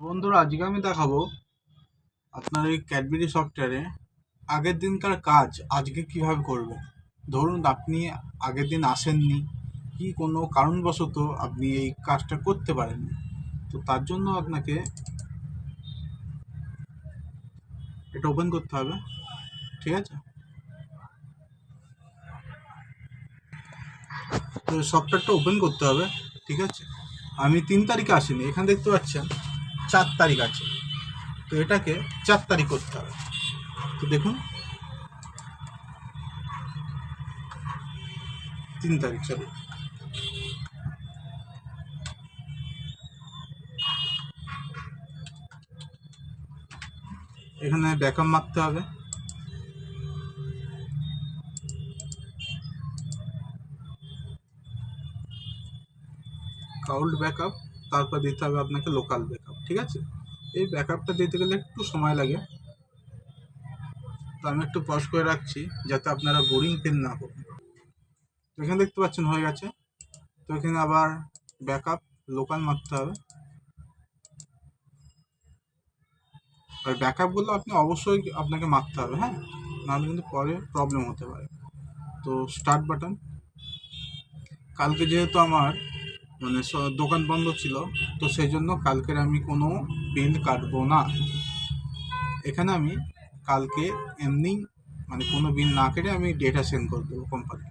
বন্ধুরা, আজকে আমি দেখাবো আপনার এই ক্যাডবেরি সফটওয়্যারে আগের দিনকার কাজ আজকে কীভাবে করবে ধরুন, আপনি আগের দিন আসেননি, কি কোনো কারণবশত আপনি এই কাজটা করতে পারেননি। তো তার জন্য আপনাকে এটা ওপেন করতে হবে, ঠিক আছে? তো সফটওয়্যারটা ওপেন করতে হবে, ঠিক আছে? আমি তিন তারিখে আসিনি, এখানে দেখতে পাচ্ছেন? চার তারিখ আছে। তো এটাকে চার তারিখ করতে হবে। তো দেখুন। তিন তারিখ সরি এখানে ব্যাকআপ মারতে হবে। কাউল্ড ব্যাকআপ তারপর দিতে হবে আপনাকে লোকাল ব্যাকআপ ঠিক আছে? এই ব্যাকআপটা দিতে গেলে একটু সময় লাগে। তো আমি একটু পজ করে রাখছি যাতে আপনারা বোরিং ফিল না করুন। তো এখানে দেখতে পাচ্ছেন হয়ে গেছে। তো এখানে আবার ব্যাকআপ লোকাল মারতে হবে। আর ব্যাকআপগুলো আপনি অবশ্যই আপনাকে মারতে হবে হ্যাঁ? নাহলে কিন্তু পরে প্রবলেম হতে পারে। তো স্টার্ট বাটন কালকে যেহেতু আমার মানে দোকান বন্ধ ছিল, তো সেই জন্য কালকের আমি কোনো বিল কাটবো না। এখানে আমি কালকে এমনি মানে কোনো বিল না কেটে আমি ডেটা সেন্ড করে দেবো কোম্পানি